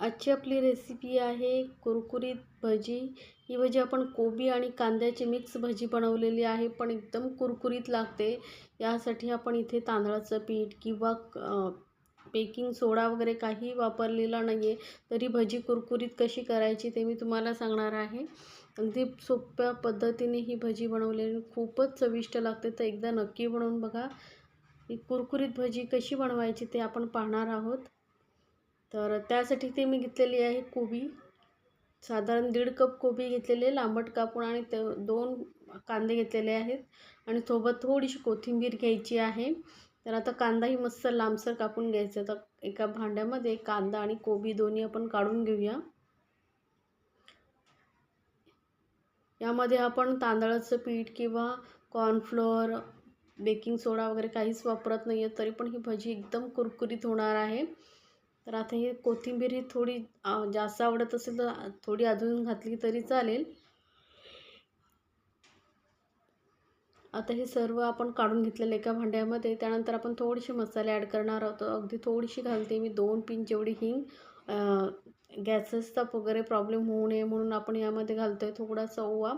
आजची आपली रेसिपी आहे कुरकुरीत भजी. ही भजी आपण कोबी आणि कांद्याची मिक्स भजी बनवलेली आहे पण एकदम कुरकुरीत लागते. यासाठी आपण इथे तांदळाचं पीठ किंवा बेकिंग सोडा वगैरे काही वापरलेला नाही आहे तरी भजी कुरकुरीत कशी करायची ते मी तुम्हाला सांगणार आहे. अगदी सोप्या पद्धतीने ही भजी बनवलेली खूपच चविष्ट लागते. तर एकदा नक्की बनवून बघा. ही कुरकुरीत भजी कशी बनवायची ते आपण पाहणार आहोत. तर त्यासाठी ते मी घेतलेली आहे कोबी. साधारण दीड कप कोबी घेतलेले लांबट कापून आणि ते दोन कांदे घेतलेले आहेत. आणि सोबत थोडीशी कोथिंबीर घ्यायची आहे. तर आता कांदाही मस्त लांबसर कापून घ्यायचा तर एका भांड्यामध्ये कांदा आणि कोबी दोन्ही आपण काढून घेऊया. यामध्ये आपण तांदळाचं पीठ किंवा कॉर्नफ्लोअर बेकिंग सोडा वगैरे काहीच वापरत नाही आहे तरी पण ही भजी एकदम कुरकुरीत होणार आहे. तर आता हे कोथिंबीर ही थोडी जास्त आवडत असेल तर थोडी अजून घातली तरी चालेल. आता हे सर्व आपण काढून घेतलेलं एका भांड्यामध्ये. त्यानंतर आपण थोडेसे मसाले ॲड करणार आहोत. अगदी थोडीशी घालते मी दोन पिंच जेवढी हिंग. गॅसेसचा वगैरे प्रॉब्लेम होऊ नये म्हणून आपण यामध्ये घालतो आहे थोडासा ओवा.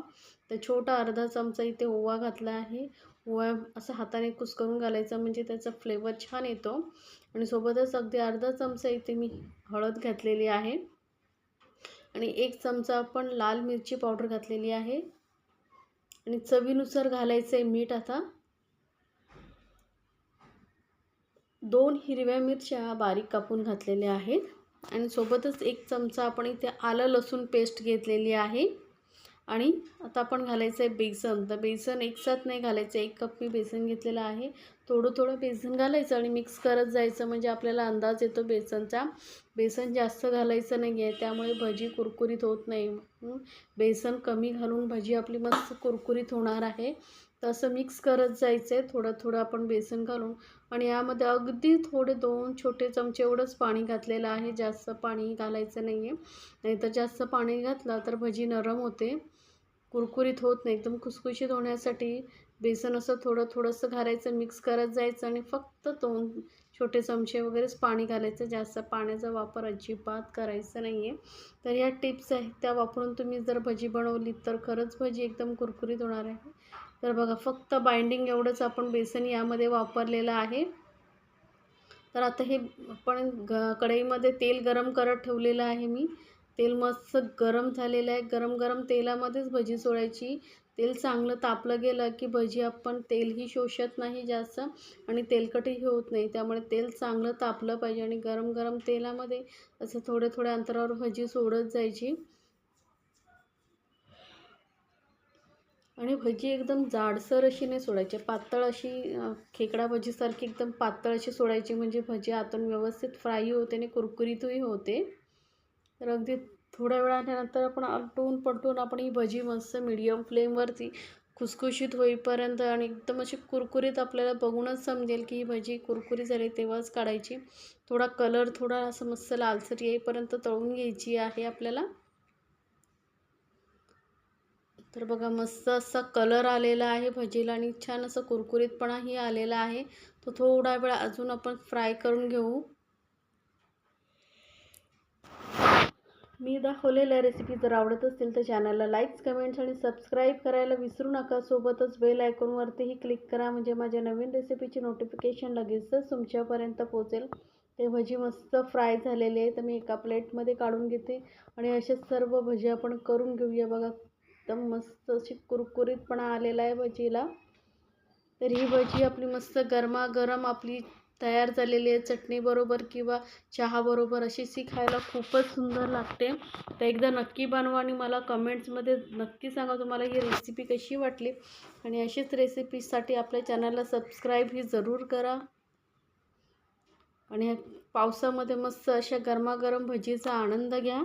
तर छोटा अर्धा चमचा इथे ओवा घातला आहे. व असं हाताने कुस्करून घालायचं म्हणजे त्याचा फ्लेवर छान येतो. आणि सोबतच अगदी अर्धा चमचा इथे मी हळद घातलेली आहे. आणि एक चमचा आपण लाल मिरची पावडर घातलेली आहे. आणि चवीनुसार घालायचं आहे मीठ आता. दोन हिरव्या मिरच्या बारीक कापून घातलेल्या आहेत. आणि सोबतच एक चमचा आपण इथे आलं लसूण पेस्ट घेतलेली आहे. आणि आता आपण घालायचं आहे बेसन. तर बेसन एकसाथ नाही घालायचं. एक कप मी बेसन घेतलेलं आहे. थोडं थोडं बेसन घालायचं आणि मिक्स करत जायचं. म्हणजे आपल्याला अंदाज येतो बेसनचा. बेसन जास्त घालायचं नाही आहे. त्यामुळे भजी कुरकुरीत होत नाही. बेसन कमी घालून भजी आपली मस्त कुरकुरीत होणार आहे. तसं मिक्स करत जायचं आहे थोडं थोडं आपण बेसन घालून आणि यामध्ये अगदी थोडे दोन छोटे चमचे एवढंच पाणी घातलेलं आहे. जास्त पाणी घालायचं नाही आहे नाहीतर जास्त पाणी घातलं तर भजी नरम होते. कुरकुरीत होत नाही. एकदम खुसखुशीत होण्यासाठी बेसन असं थोडं थोडंसं घालायचं मिक्स करत जायचं आणि फक्त दोन छोटे चमचे वगैरेच पाणी घालायचं. जास्त पाण्याचा वापर अजिबात करायचा नाही आहे तर ह्या टिप्स आहेत त्या वापरून तुम्ही जर भजी बनवली तर खरंच भजी एकदम कुरकुरीत होणार आहे. तर बघा फक्त बाइंडिंग एवढंच आपण बेसन यामध्ये वापरलेलं आहे. तर आता हे आपण ग कढईमध्ये तेल गरम करत ठेवलेलं आहे मी. तेल मस्त गरम झालेलं आहे. गरम गरम तेलामध्येच भजी सोडायची. तेल चांगलं तापलं गेलं की भजी आपण तेलही शोषत नाही जास्त आणि तेलकटही होत नाही. त्यामुळे तेल चांगलं तापलं पाहिजे आणि गरम गरम तेलामध्ये असं थोड्या थोड्या अंतरावर भजी सोडत जायची. आणि भजी एकदम जाडसर अशी नाही सोडायची. पातळ अशी खेकडा भजीसारखी एकदम पातळ अशी सोडायची. म्हणजे भजी आतून व्यवस्थित फ्राई होते आणि कुरकुरीतही होते. तर अगदी थोड्या वेळानंतर आपण आलटून पलटून आपण ही भजी मस्त मिडियम फ्लेमवरती खुसखुशीत होईपर्यंत आणि एकदम अशी कुरकुरीत आपल्याला बघूनच समजेल की ही भजी कुरकुरी झाली तेव्हाच काढायची. थोडा कलर थोडा असं मस्त लालसर येईपर्यंत तळून घ्यायची आहे आपल्याला. तर बघा मस्त असा कलर आलेला आहे भजीला आणि छान असं कुरकुरीतपणाही आलेला आहे. तो थोडा वेळ अजून आपण फ्राय करून घेऊ. मी दाखवलेल्या रेसिपी जर आवडत असतील तर चॅनलला लाईक्स कमेंट्स आणि सबस्क्राईब करायला विसरू नका. सोबतच बेल आयकॉनवरतीही क्लिक करा. म्हणजे माझ्या नवीन रेसिपीची नोटिफिकेशन लगेचच तुमच्यापर्यंत पोचेल ते भजी मस्त फ्राय झालेले आहे तर मी एका प्लेटमध्ये काढून घेते. आणि असे सर्व भजी आपण करून घेऊया. बघा एकदम मस्त अशी कुरकुरीतपणा आलेला आहे भजीला. तर ही भजी आपली मस्त गरमागरम आपली तयार झालेली आहे. चटणीबरोबर किंवा चहाबरोबर अशी सी खायला खूपच सुंदर लागते. तर एकदा नक्की बनवा आणि मला कमेंट्समध्ये नक्की सांगा तुम्हाला ही रेसिपी कशी वाटली. आणि अशीच रेसिपीसाठी आपल्या चॅनलला सबस्क्राईब ही जरूर करा. आणि पावसामध्ये मस्त अशा गरमागरम भजीचा आनंद घ्या.